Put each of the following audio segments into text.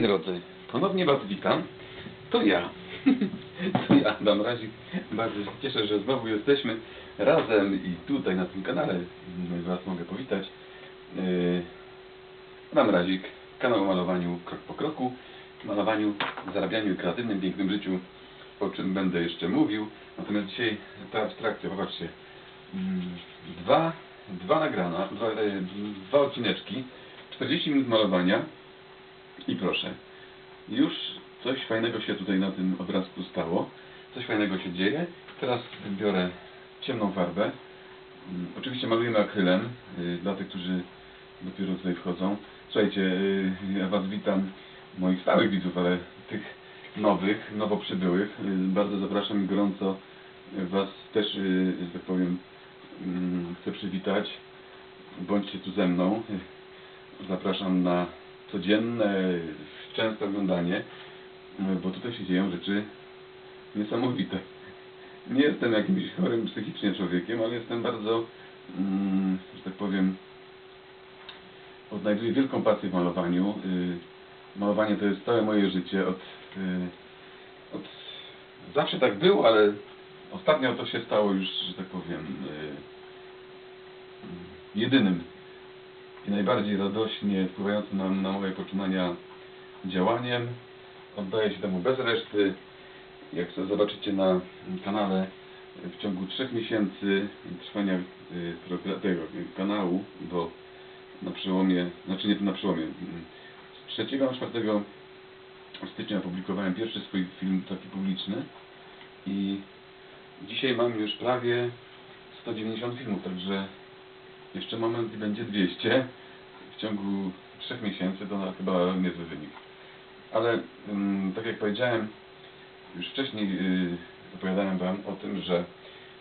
Drodzy, ponownie Was witam. To ja. To ja, Adam Razik. Bardzo się cieszę, że znowu jesteśmy razem i tutaj na tym kanale Was mogę powitać. Yy, Adam Razik, kanał o malowaniu krok po kroku, malowaniu, zarabianiu i kreatywnym, pięknym życiu, o czym będę jeszcze mówił. Natomiast dzisiaj ta abstrakcja, popatrzcie, dwa, dwa nagrana, dwa, e, dwa odcineczki, 40 minut malowania, i proszę, już coś fajnego się tutaj na tym obrazku stało. Coś fajnego się dzieje. Teraz biorę ciemną farbę. Mm, Oczywiście malujemy akrylem, y, dla tych, którzy dopiero tutaj wchodzą. Słuchajcie, y, ja Was witam, moich stałych widzów, ale tych nowych, nowo przybyłych. Y, Bardzo zapraszam i gorąco Was też, że tak powiem, mm, chcę przywitać. Bądźcie tu ze mną. Zapraszam na codzienne, częste oglądanie, bo tutaj się dzieją rzeczy niesamowite. Nie jestem jakimś chorym psychicznie człowiekiem, ale jestem bardzo, mm, że tak powiem, odnajduję wielką pasję w malowaniu. Y, Malowanie to jest całe moje życie. Od, y, od, zawsze tak było, ale ostatnio to się stało już, że tak powiem, jedynym i najbardziej radośnie wpływającym na, na moje poczynania działaniem. Oddaję się temu bez reszty. Jak zobaczycie na kanale, w ciągu trzech miesięcy trwania y, tego y, kanału, bo na przełomie, znaczy nie na przełomie, mm, z 3 na 4 stycznia opublikowałem pierwszy swój film taki publiczny i dzisiaj mam już prawie 190 filmów, także jeszcze moment i będzie 200 w ciągu 3 miesięcy, to na- chyba niezły wynik. Ale ym, tak jak powiedziałem, już wcześniej yy, opowiadałem Wam o tym, że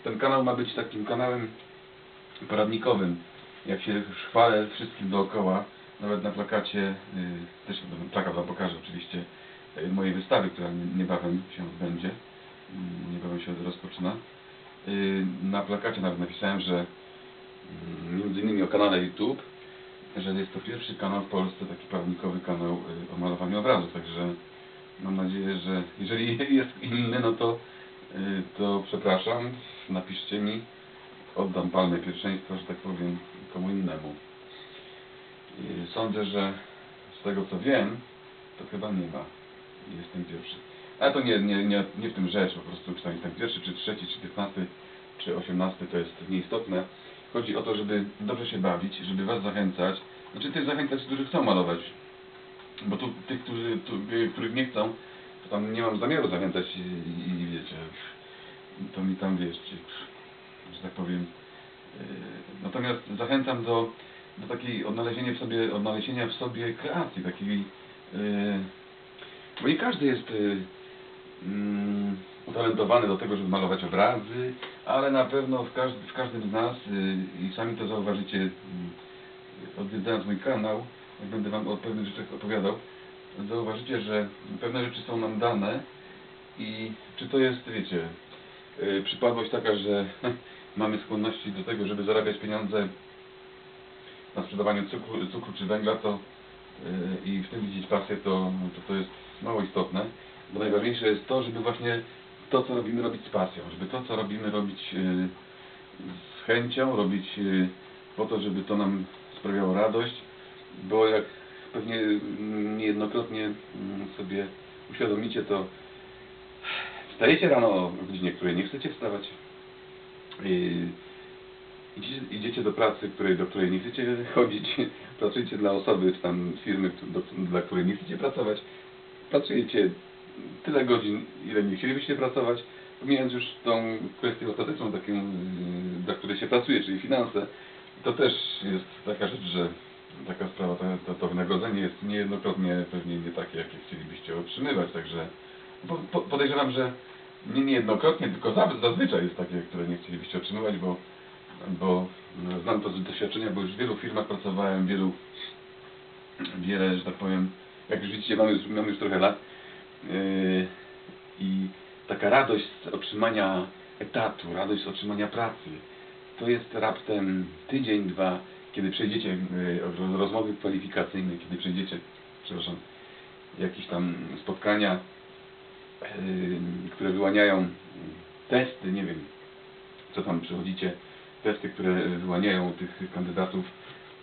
ten kanał ma być takim kanałem poradnikowym. Jak się chwalę wszystkim dookoła, nawet na plakacie, yy, też plakat Wam pokażę oczywiście, yy, mojej wystawy, która nie- niebawem się odbędzie, yy, niebawem się rozpoczyna. Yy, na plakacie nawet napisałem, że mm, między innymi o kanale YouTube, że jest to pierwszy kanał w Polsce, taki prawnikowy kanał y, o malowaniu obrazu, także mam nadzieję, że jeżeli jest inny, no to, y, to przepraszam, napiszcie mi, oddam palmę pierwszeństwa, że tak powiem, komu innemu. Y, Sądzę, że z tego co wiem, to chyba nie ma. Jestem pierwszy. Ale to nie, nie, nie, nie w tym rzecz, po prostu czy tam jestem pierwszy, czy trzeci, czy piętnasty, czy osiemnasty, to jest nieistotne. Chodzi o to, żeby dobrze się bawić, żeby Was zachęcać. Znaczy tych zachęcać, którzy chcą malować. Bo tu tych, którzy, tu, których nie chcą, to tam nie mam zamiaru zachęcać i, i, wiecie, to mi tam wiesz, że tak powiem. Yy, Natomiast zachęcam do, do takiej odnalezienia w sobie, odnalezienia w sobie kreacji, takiej, yy, bo nie każdy jest yy, mm, utalentowany do tego, żeby malować obrazy, ale na pewno w, każdy, w każdym z nas, y, i sami to zauważycie, y, odwiedzając mój kanał, jak będę Wam o pewnych rzeczach opowiadał, zauważycie, że pewne rzeczy są nam dane i czy to jest, wiecie, y, przypadłość taka, że mamy skłonności do tego, żeby zarabiać pieniądze na sprzedawaniu cukru, cukru czy węgla, to i w tym widzieć pasję, to, to to jest mało istotne, bo najważniejsze jest to, żeby właśnie to, co robimy, robić z pasją, żeby to, co robimy, robić y, z chęcią, robić y, po to, żeby to nam sprawiało radość, bo jak pewnie mm, niejednokrotnie mm, sobie uświadomicie, to wstajecie rano o godzinie, której nie chcecie wstawać, y, idziecie do pracy, której, do której nie chcecie chodzić, pracujecie dla osoby czy tam firmy, do, dla której nie chcecie pracować, pracujecie tyle godzin, ile nie chcielibyście pracować, pomijając już tą kwestię ostateczną, taką, yy, dla której się pracuje, czyli finanse, to też jest taka rzecz, że taka sprawa, to, to, wynagrodzenie jest niejednokrotnie pewnie nie takie, jakie chcielibyście otrzymywać, także po, po, podejrzewam, że nie niejednokrotnie, tylko za- zazwyczaj jest takie, które nie chcielibyście otrzymywać, bo, bo no, znam to z doświadczenia, bo już w wielu firmach pracowałem, wielu, wiele, że tak powiem, jak już widzicie, mam już, już trochę lat, i taka radość z otrzymania etatu, radość z otrzymania pracy, to jest raptem tydzień, dwa, kiedy przejdziecie yy, ro- rozmowy kwalifikacyjne, kiedy przejdziecie, przepraszam, jakieś tam spotkania, yy, które wyłaniają testy, nie wiem, co tam przychodzicie, testy, które wyłaniają tych kandydatów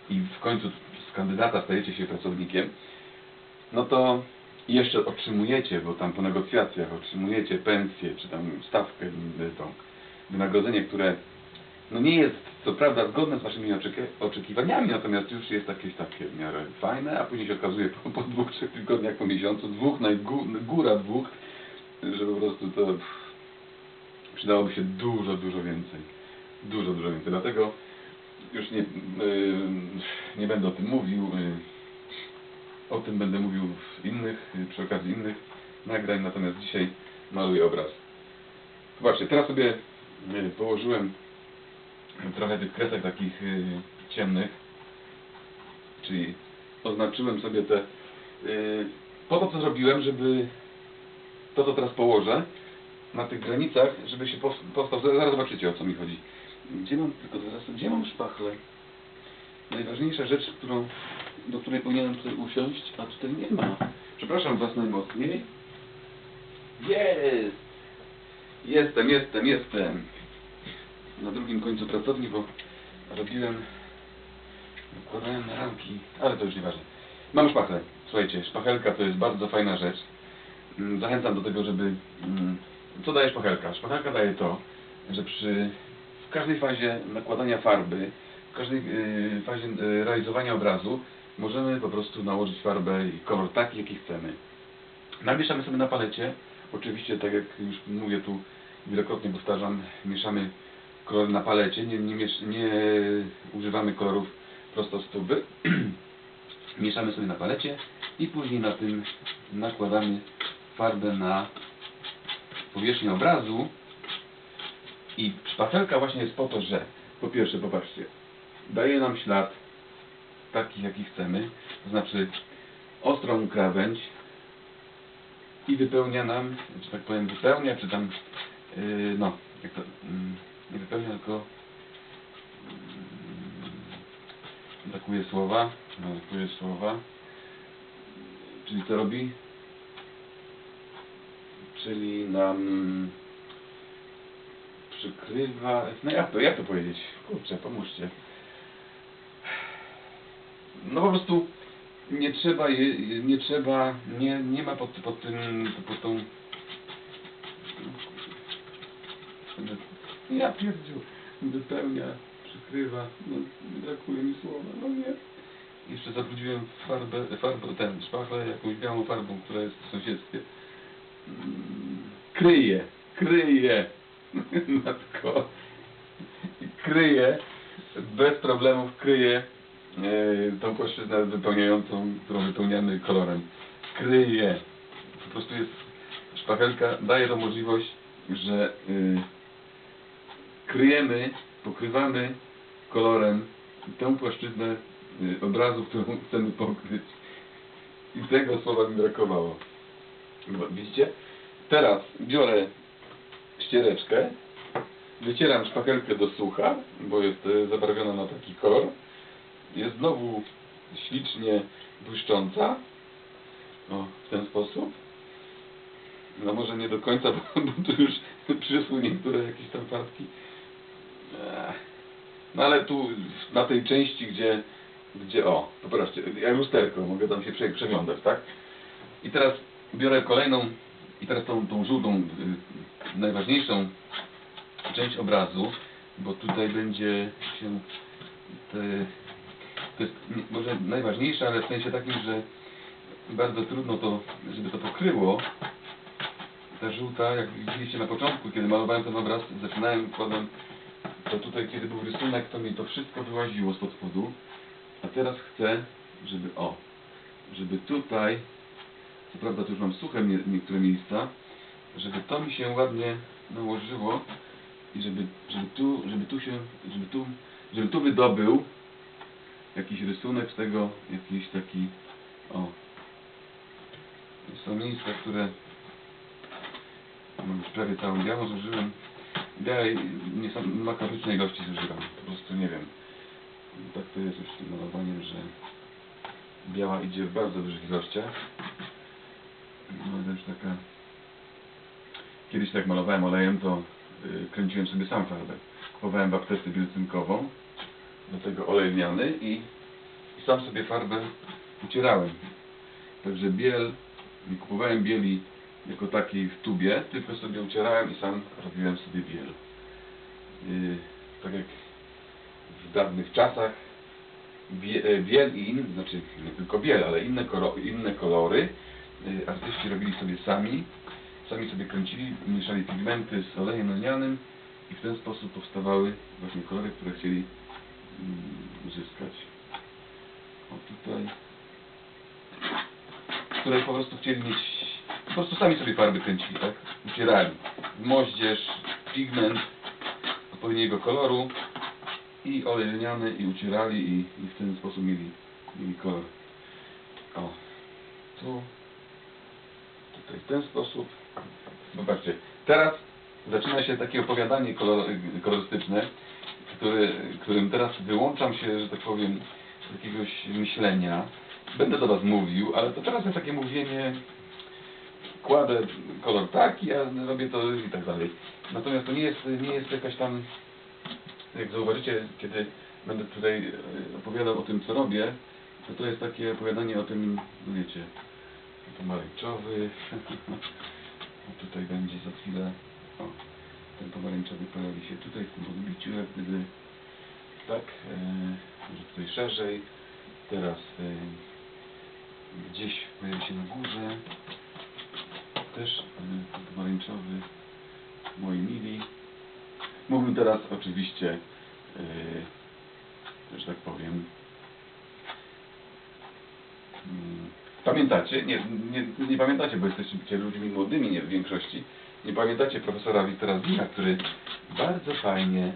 i w końcu z kandydata stajecie się pracownikiem, no to jeszcze otrzymujecie, bo tam po negocjacjach otrzymujecie pensję, czy tam stawkę, tą wynagrodzenie, które no nie jest co prawda zgodne z waszymi oczeki- oczekiwaniami, natomiast już jest jakieś takie w miarę fajne, a później się okazuje po, po dwóch, trzech tygodniach, po miesiącu, dwóch, najgó- góra dwóch, że po prostu to pff, przydałoby się dużo, dużo więcej. Dużo, dużo więcej. Dlatego już nie, yy, nie będę o tym mówił. Yy, o tym będę mówił w innych, przy okazji innych nagrań, natomiast dzisiaj maluję obraz. Zobaczcie, teraz sobie yy, położyłem trochę tych kresek takich yy, ciemnych, czyli oznaczyłem sobie te, yy, po to co zrobiłem, żeby to co teraz położę na tych granicach, żeby się pow- powstał, zaraz zobaczycie o co mi chodzi. Gdzie mam, tylko gdzie mam szpachlę? Najważniejsza rzecz, którą, do której powinienem tutaj usiąść, a tutaj nie ma. Przepraszam Was najmocniej. Jest! Jestem, jestem, jestem. Na drugim końcu pracowni, bo robiłem, nakładałem na ramki, ale to już nieważne. Mam szpachlę. Słuchajcie, szpachelka to jest bardzo fajna rzecz. Mm, Zachęcam do tego, żeby... mm, Co daje szpachelka? Szpachelka daje to, że przy w każdej fazie nakładania farby, w każdej y, fazie y, realizowania obrazu możemy po prostu nałożyć farbę i kolor taki, jaki chcemy. Namieszamy sobie na palecie. Oczywiście, tak jak już mówię tu wielokrotnie powtarzam, mieszamy kolory na palecie, nie, nie, nie używamy kolorów prosto z tuby. mieszamy sobie na palecie i później na tym nakładamy farbę na powierzchnię obrazu i szpachelka właśnie jest po to, że po pierwsze, popatrzcie, daje nam ślad taki, jaki chcemy, to znaczy ostrą krawędź i wypełnia nam, że tak powiem, wypełnia, czy tam, yy, no, jak to, mm, nie wypełnia, tylko yy, brakuje słowa, no, brakuje słowa, czyli co robi? Czyli nam przykrywa, no jak to, jak to powiedzieć? Kurczę, pomóżcie. No po prostu nie trzeba, nie trzeba, nie, nie ma pod, pod tym, pod tą... Ja pierdziu, wypełnia, przykrywa, no brakuje mi słowa, no nie. Jeszcze zabrudziłem farbę, farbę, ten, szpachlę jakąś białą farbą, która jest w sąsiedztwie. Kryje, kryje, matko, kryje, bez problemów kryje tą płaszczyznę wypełniającą, którą wypełniamy kolorem. Kryje. Po prostu jest szpachelka, daje tą możliwość, że y, kryjemy, pokrywamy kolorem tę płaszczyznę y, obrazu, którą chcemy pokryć. I tego słowa mi brakowało. Widzicie? Teraz biorę ściereczkę, wycieram szpachelkę do sucha, bo jest e, zabarwiona na taki kolor. Jest znowu ślicznie błyszcząca. O, w ten sposób. No może nie do końca, bo, bo tu już przyszły niektóre jakieś tam. Ech. No ale tu na tej części, gdzie, gdzie o, popatrzcie, ja lusterko, mogę tam się prze, przeglądać, tak? I teraz biorę kolejną, i teraz tą, tą żółtą, y, najważniejszą część obrazu, bo tutaj będzie się te, to jest może najważniejsze, ale w sensie takim, że bardzo trudno to, żeby to pokryło. Ta żółta, jak widzieliście na początku, kiedy malowałem ten obraz, zaczynałem, kładłem to tutaj, kiedy był rysunek, to mi to wszystko wyłaziło spod spodu. A teraz chcę, żeby o, żeby tutaj, co prawda tu już mam suche nie, niektóre miejsca, żeby to mi się ładnie nałożyło i żeby, żeby tu, żeby tu się, żeby tu, żeby tu wydobył jakiś rysunek z tego, jakiś taki, o, są miejsca, które mam już prawie całą białą zużyłem, są makabrycznej ilości zużywam, po prostu nie wiem, tak to jest już z tym malowaniem, że biała idzie w bardzo dużych ilościach, taka... Kiedyś tak malowałem olejem, to y, kręciłem sobie sam farbę. Kupowałem aptece biocynkową, do tego olej lniany i, i sam sobie farbę ucierałem. Także biel, nie kupowałem bieli jako takiej w tubie, tylko sobie ucierałem i sam robiłem sobie biel. Yy, tak jak w dawnych czasach bie, e, biel i inne, znaczy nie tylko biel, ale inne, inne kolory yy, artyści robili sobie sami, sami sobie kręcili, mieszali pigmenty z olejem lnianym i w ten sposób powstawały właśnie kolory, które chcieli uzyskać. O tutaj które po prostu chcieli mieć, po prostu sami sobie farby kręcili, tak? Ucierali. Moździerz, pigment odpowiedniego koloru i olej lniany i ucierali i, i w ten sposób mieli, mieli kolor. O, tu, tutaj w ten sposób. Zobaczcie, teraz zaczyna się takie opowiadanie kolor, kolorystyczne, który, którym teraz wyłączam się, że tak powiem, z jakiegoś myślenia. Będę do Was mówił, ale to teraz jest takie mówienie, kładę kolor taki, ja robię to i tak dalej. Natomiast to nie jest, nie jest jakaś tam, jak zauważycie, kiedy będę tutaj e, opowiadał o tym, co robię, to to jest takie opowiadanie o tym, no wiecie, pomarańczowy, tutaj będzie za chwilę, o, ten pomarańczowy pojawi się tutaj w tym odbiciu, jak gdyby, tak, e, może tutaj szerzej, teraz e, gdzieś pojawi się na górze, też e, pomarańczowy, moi mili. Mógłbym teraz oczywiście, e, że tak powiem, mm, pamiętacie, nie, nie, nie pamiętacie, bo jesteście ludźmi młodymi nie, w większości, nie pamiętacie profesora Wiktora Zina, który bardzo fajnie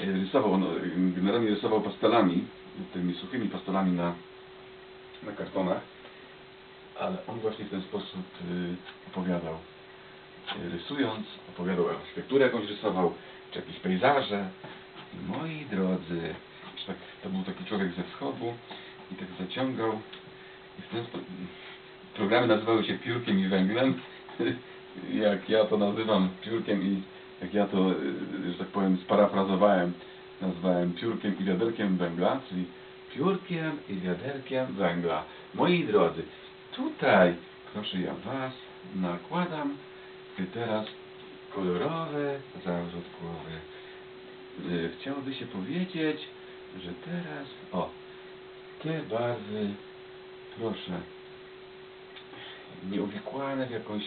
e, rysował, e, generalnie rysował pastelami, tymi suchymi pastelami na, na kartonach, ale on właśnie w ten sposób y, opowiadał, y, rysując, opowiadał architekturę jakąś rysował, czy jakieś pejzaże. I moi drodzy, tak, to był taki człowiek ze wschodu i tak zaciągał. I w ten sposób, programy nazywały się piórkiem i węglem, jak ja to nazywam piórkiem i jak ja to, y, że tak powiem, sparafrazowałem, nazwałem piórkiem i wiaderkiem węgla, czyli piórkiem i wiaderkiem węgla. Moi drodzy, tutaj, proszę ja Was, nakładam teraz kolorowy zawrót głowy. Y, Chciałoby się powiedzieć, że teraz, o, te barwy, proszę, nieuwikłane w jakąś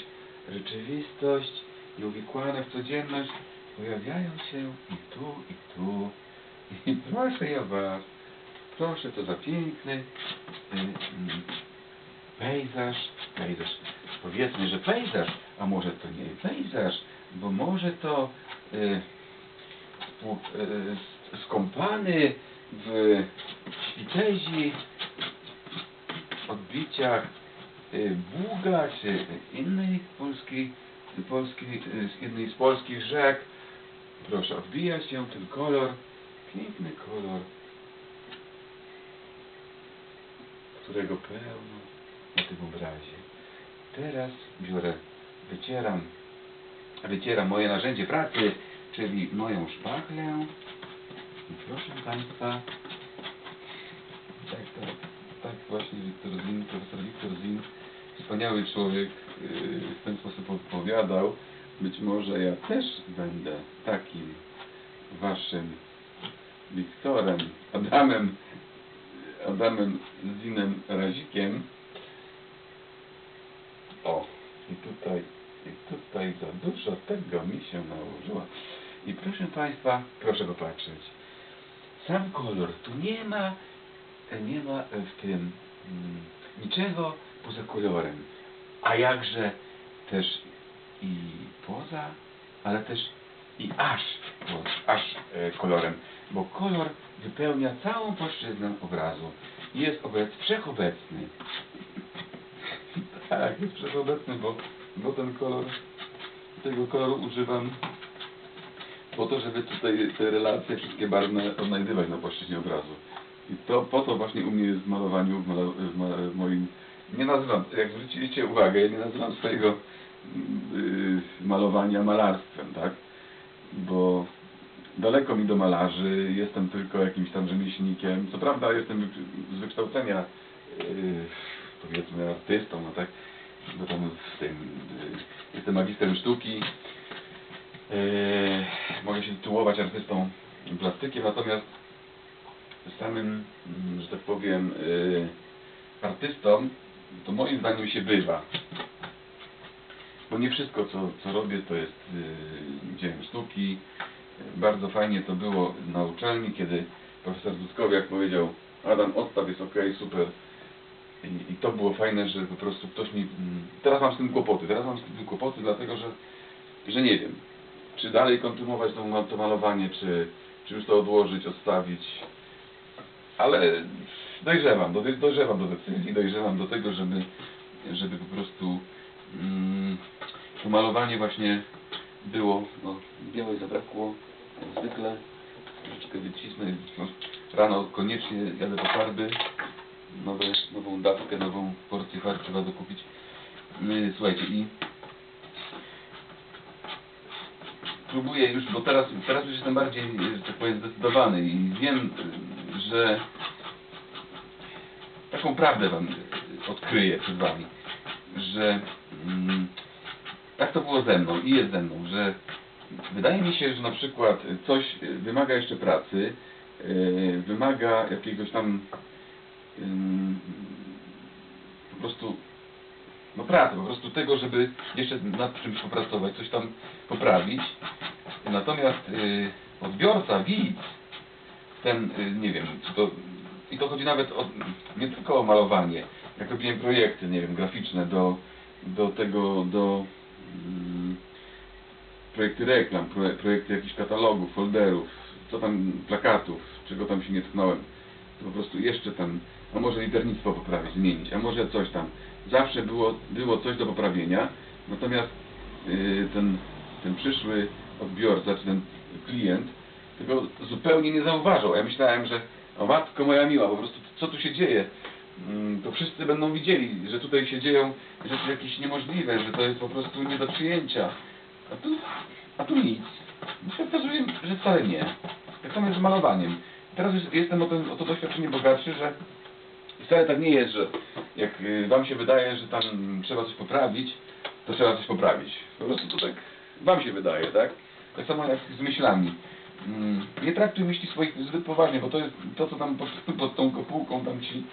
rzeczywistość, nieuwikłane w codzienność, pojawiają się i tu, i tu. I proszę ja Was, proszę, to za piękny mm, pejzaż, pejzaż. Powiedzmy, że pejzaż, a może to nie pejzaż, bo może to y, y, skąpany w świtezi, odbiciach Buga czy innej polskiej, polskiej, y, z jednej z polskich rzek. Proszę, odbija się ten kolor, piękny kolor, którego pełno na tym obrazie. Teraz biorę, wycieram, wycieram moje narzędzie pracy, czyli moją szpachlę. Proszę Państwa, tak, tak, tak właśnie Wiktor Zin, profesor Wiktor Zin, wspaniały człowiek, yy, w ten sposób opowiadał. Być może ja też będę takim waszym Wiktorem, Adamem, Adamem Zinem Razikiem. O, i tutaj, i tutaj za dużo tego mi się nałożyło. I proszę Państwa, proszę popatrzeć. Sam kolor, tu nie ma, nie ma w tym mm, niczego poza kolorem. A jakże też i poza, ale też i aż, aż e, kolorem, bo kolor wypełnia całą płaszczyznę obrazu. Jest obec, wszechobecny. tak, jest wszechobecny, bo, bo ten kolor, tego koloru używam po to, żeby tutaj te relacje wszystkie barwne odnajdywać na płaszczyźnie obrazu. I to po to właśnie u mnie jest w malowaniu, w, mala, w, ma, w moim nie nazywam, jak zwróciliście uwagę, ja nie nazywam swojego yy, malowania malarstwem, tak? Bo daleko mi do malarzy, jestem tylko jakimś tam rzemieślnikiem. Co prawda jestem z wykształcenia yy, powiedzmy artystą, no tak? Bo tam w tym, yy, jestem magistrem sztuki. Mogę się tytułować artystą plastykiem, natomiast samym, że tak powiem, artystą, to moim zdaniem się bywa. Bo nie wszystko, co, co robię, to jest yy, dziełem sztuki. Bardzo fajnie to było na uczelni, kiedy profesor Dudkowiak powiedział Adam, odstaw jest ok, super. I, I to było fajne, że po prostu ktoś mi... mm, Teraz mam z tym kłopoty, teraz mam z tym kłopoty, dlatego że, że nie wiem, czy dalej kontynuować to, to malowanie, czy, czy już to odłożyć, odstawić. Ale dojrzewam, do, dojrzewam do decyzji, dojrzewam do tego, żeby, żeby po prostu mm, to malowanie właśnie było, no białej zabrakło, jak zwykle, troszeczkę wycisnę, no, rano koniecznie jadę po farby, nowe, nową dawkę, nową porcję farb trzeba dokupić. Słuchajcie i próbuję już, bo teraz, teraz już jestem bardziej, że tak powiem, zdecydowany i wiem, że taką prawdę wam odkryję przed wami, że mm, tak to było ze mną i jest ze mną, że wydaje mi się, że na przykład coś wymaga jeszcze pracy, y, wymaga jakiegoś tam ym, po prostu no pracy, po prostu tego, żeby jeszcze nad czymś popracować, coś tam poprawić. Natomiast y, odbiorca, widz, ten, y, nie wiem, czy to, i to chodzi nawet o, nie tylko o malowanie, jak robiłem projekty, nie wiem, graficzne do, do tego, do mm, projekty reklam, proje, projekty jakichś katalogów, folderów, co tam, plakatów, czego tam się nie tknąłem, to po prostu jeszcze tam, a może liternictwo poprawić, zmienić, a może coś tam. Zawsze było, było coś do poprawienia, natomiast yy, ten, ten przyszły odbiorca, czy ten klient tego zupełnie nie zauważał. Ja myślałem, że o matko moja miła, po prostu co tu się dzieje? Mm, To wszyscy będą widzieli, że tutaj się dzieją rzeczy jakieś niemożliwe, że to jest po prostu nie do przyjęcia. A tu, a tu nic. Się okazuje, że wcale nie. Tak samo jest z malowaniem. Teraz już jestem o to, o to doświadczenie bogatszy, że wcale tak nie jest, że jak y, wam się wydaje, że tam trzeba coś poprawić, to trzeba coś poprawić. Po prostu to tak wam się wydaje, tak? Tak samo jak z myślami. Mm, Nie traktuj myśli swoich zbyt poważnie, bo to jest to, co tam pod, pod tą kopułką tam ci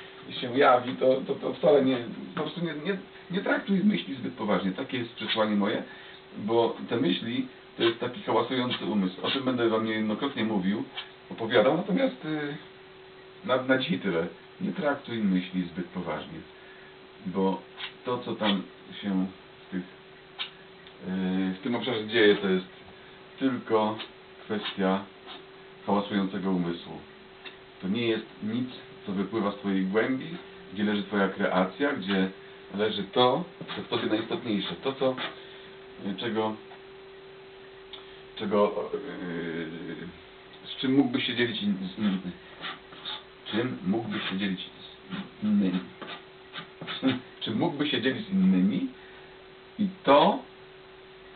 się jawi, to, to, to wcale nie, po prostu nie, nie, nie traktuj myśli zbyt poważnie. Takie jest przesłanie moje, bo te myśli to jest taki hałasujący umysł. O tym będę wam niejednokrotnie mówił, opowiadał, natomiast y, na, na dzisiaj tyle. Nie traktuj myśli zbyt poważnie, bo to, co tam się w, tych, yy, w tym obszarze dzieje, to jest tylko kwestia hałasującego umysłu. To nie jest nic, co wypływa z Twojej głębi, gdzie leży Twoja kreacja, gdzie leży to, co w Tobie najistotniejsze, to, co, y, czego, czego yy, z czym mógłbyś się dzielić z innymi czym mógłbyś się dzielić z innymi. Czym mógłbyś się dzielić z innymi i to,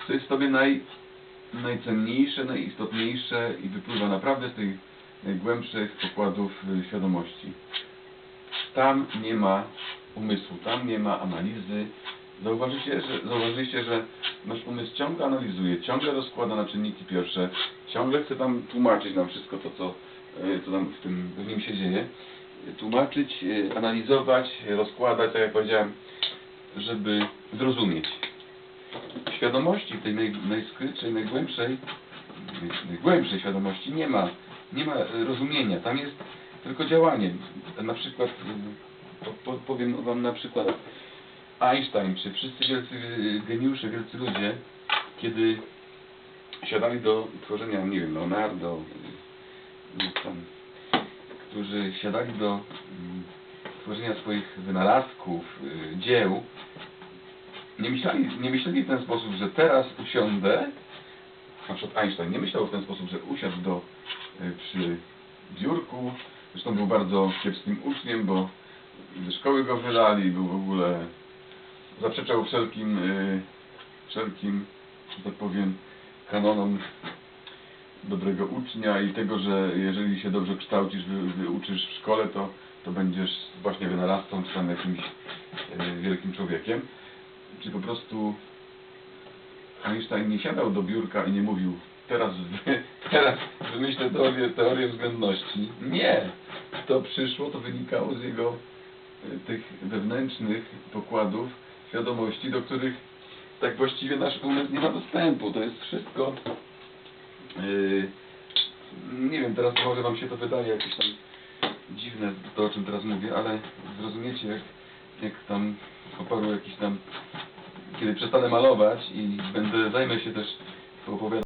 co jest w Tobie naj, najcenniejsze, najistotniejsze i wypływa naprawdę z tych najgłębszych pokładów y, świadomości. Tam nie ma umysłu, tam nie ma analizy. Zauważycie, że, zauważyliście, że nasz umysł ciągle analizuje, ciągle rozkłada na czynniki pierwsze, ciągle chce tam tłumaczyć nam wszystko to, co, y, co tam w, tym, w nim się dzieje. Tłumaczyć, y, analizować, rozkładać, tak jak powiedziałem, żeby zrozumieć. Świadomości, tej naj, najskrytszej, najgłębszej, naj- najgłębszej świadomości nie ma. Nie ma y, rozumienia. Tam jest tylko działanie. Na przykład, po, po, powiem Wam na przykład, Einstein, czy wszyscy wielcy y, geniusze, wielcy ludzie, kiedy siadali do tworzenia, nie wiem, Leonardo, y, tam, którzy siadali do mm, tworzenia swoich wynalazków, dzieł, nie myśleli, nie myśleli w ten sposób, że teraz usiądę, na przykład Einstein nie myślał w ten sposób, że usiadł do, y, przy biurku, zresztą był bardzo kiepskim uczniem, bo ze szkoły go wylali, był w ogóle zaprzeczał wszelkim, y, wszelkim, że tak powiem, kanonom dobrego ucznia i tego, że jeżeli się dobrze kształcisz, wy, wyuczysz w szkole, to, to będziesz właśnie wynalazcą czy tam jakimś y, wielkim człowiekiem. Czy po prostu Einstein nie siadał do biurka i nie mówił teraz, teraz wymyślę teorię, teorię względności. Nie! To przyszło, to wynikało z jego y, tych wewnętrznych pokładów świadomości, do których tak właściwie nasz umysł nie ma dostępu. To jest wszystko yy, nie wiem, teraz może wam się to wydaje jakieś tam dziwne to, o czym teraz mówię, ale zrozumiecie jak, jak tam po paru jakichś tam kiedy przestanę malować i będę, zajmę się też opowiadać